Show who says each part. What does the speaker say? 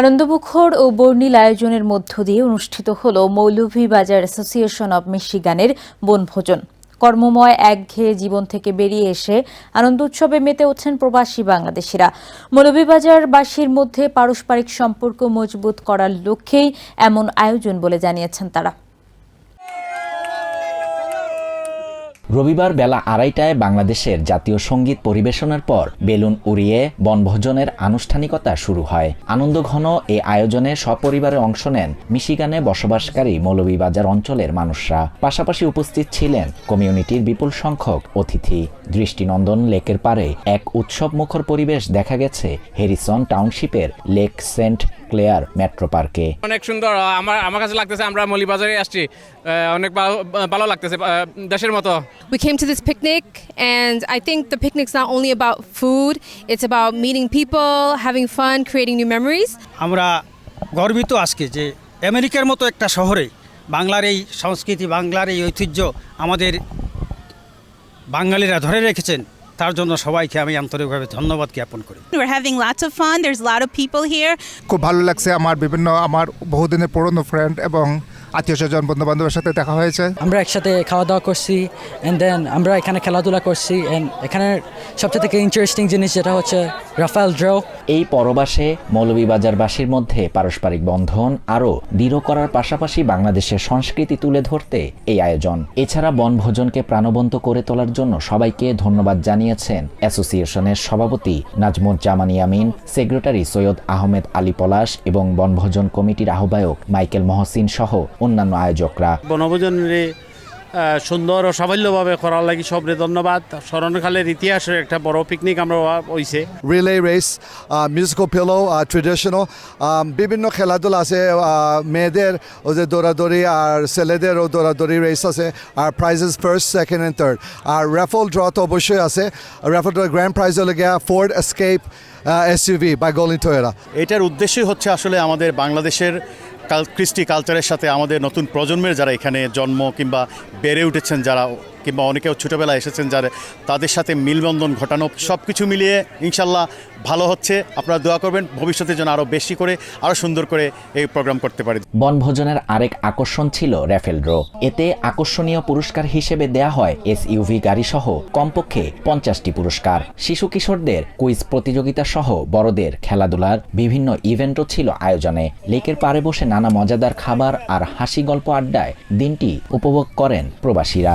Speaker 1: আনন্দমুখর ও বর্ণিল আয়োজনের মধ্য দিয়ে অনুষ্ঠিত হল মৌলভীবাজার অ্যাসোসিয়েশন অব মিশিগানের বনভোজন। কর্মময় একঘেয়ে জীবন থেকে বেরিয়ে এসে আনন্দ উৎসবে মেতে উঠছেন প্রবাসী বাংলাদেশিরা। মৌলভীবাজারবাসীর মধ্যে পারস্পরিক সম্পর্ক মজবুত করার লক্ষ্যেই এমন আয়োজন বলে জানিয়েছেন তারা।
Speaker 2: রবিবার বেলা আড়াইটায় বাংলাদেশের জাতীয় সংগীত পরিবেশনের পর বেলুন উড়িয়ে বনভোজনের আনুষ্ঠানিকতা শুরু হয়। আনন্দঘন এই আয়োজনে সপরিবারে অংশ নেন মিশিগানে বসবাসকারী মৌলভীবাজার অঞ্চলের মানুষরা। পাশাপাশি উপস্থিত ছিলেন কমিউনিটির বিপুল সংখ্যক অতিথি। দৃষ্টিনন্দন লেকের পারে এক উৎসব মুখর পরিবেশ দেখা গেছে হ্যারিসন টাউনশিপের লেক সেন্ট ক্লেয়ার মেট্রো পার্কে।
Speaker 3: অনেক সুন্দর, আমার আমার কাছে লাগতেছে আমরা মলিবাজারে আসছি। অনেক ভালো লাগতেছে দেশের মতো।
Speaker 4: We came to this picnic, and I think the picnic's not only about food, it's about meeting people, having fun, creating new memories.
Speaker 5: আমরা গর্বিত আজকে যে আমেরিকার মতো একটা শহরে বাংলার এই সংস্কৃতি বাংলার এই ঐতিহ্য আমাদের বাঙালিরা ধরে রেখেছেন তার জন্য সবাইকে আমি আন্তরিকভাবে ধন্যবাদ জ্ঞাপন করি
Speaker 6: We're having lots of fun. There's a lot of people here.
Speaker 7: খুব ভালো লাগছে আমার বিভিন্ন আমার বহুদিনের পুরনো ফ্রেন্ড এবং আত্মীয় স্বজন বন্ধু বান্ধবের সাথে দেখা হয়েছে?
Speaker 8: আমরা একসাথে খাওয়া দাওয়া করছি অ্যান্ড দেন আমরা এখানে খেলাধুলা করছি অ্যান্ড এখানে সবচেয়ে থেকে ইন্টারেস্টিং জিনিস যেটা হচ্ছে রাফাল ড্র।
Speaker 2: এই পরবাসে মৌলভীবাজারবাসীর মধ্যে পারস্পরিক বন্ধন আরও দৃঢ় করার পাশাপাশি বাংলাদেশের সংস্কৃতি তুলে ধরতে এই আয়োজন। এছাড়া বনভোজনকে প্রাণবন্ত করে তোলার জন্য সবাইকে ধন্যবাদ জানিয়েছেন অ্যাসোসিয়েশনের সভাপতি নাজমুজ্জামান ইয়ামিন সেক্রেটারি সৈয়দ আহমেদ আলী পলাশ এবং বনভোজন কমিটির আহ্বায়ক মাইকেল মহসিন সহ অন্যান্য আয়োজকরা।
Speaker 9: বনভোজনে সুন্দর ও সাফল্যভাবে করার লাগি সবরে ধন্যবাদ। স্মরণকালের ইতিহাসের একটা বড় পিকনিক আমরা হয়েছে
Speaker 10: relay race musical pillow traditional বিভিন্ন খেলাধুলা আছে মেয়েদের ও যে দৌড়াদৌড়ি আর ছেলেদেরও দৌড়াদৌড়ি রেস আছে আর prizes first second and third R raffle draw তো অবশ্যই আছে। র্যাফল ড্র গ্র্যান্ড প্রাইজ হলে গিয়া ফোর্ড এসকেপ এস ইউভি বাই গোলিং
Speaker 11: এটার উদ্দেশ্যই হচ্ছে আসলে আমাদের বাংলাদেশের কাল কৃষ্টি কালচারের সাথে আমাদের নতুন প্রজন্মের যারা এখানে জন্ম কিংবা বেড়ে উঠেছেন যারা কিংবা অনেকেও ছোটোবেলায় এসেছেন যারা তাদের সাথে মিলবন্ধন ঘটানো সব কিছু মিলিয়ে ইনশাল্লাহ ভালো হচ্ছে। আপনারা দোয়া করবেন, ভবিষ্যতে যেন আরও বেশি করে আরও সুন্দর করে এই প্রোগ্রাম করতে পারি।
Speaker 2: বনভোজনের আরেক আকর্ষণ ছিল র্যাফেল ড্র। এতে আকর্ষণীয় পুরস্কার হিসেবে দেয়া হয় এস ইউভি গাড়ি সহ কমপক্ষে পঞ্চাশটি পুরস্কার। শিশু কিশোরদের কুইজ প্রতিযোগিতা সহ বড়দের খেলাধুলার বিভিন্ন ইভেন্টও ছিল আয়োজনে। লেকের পাড়ে বসে নানা মজাদার খাবার আর হাসি গল্প আড্ডায় দিনটি উপভোগ করেন প্রবাসীরা।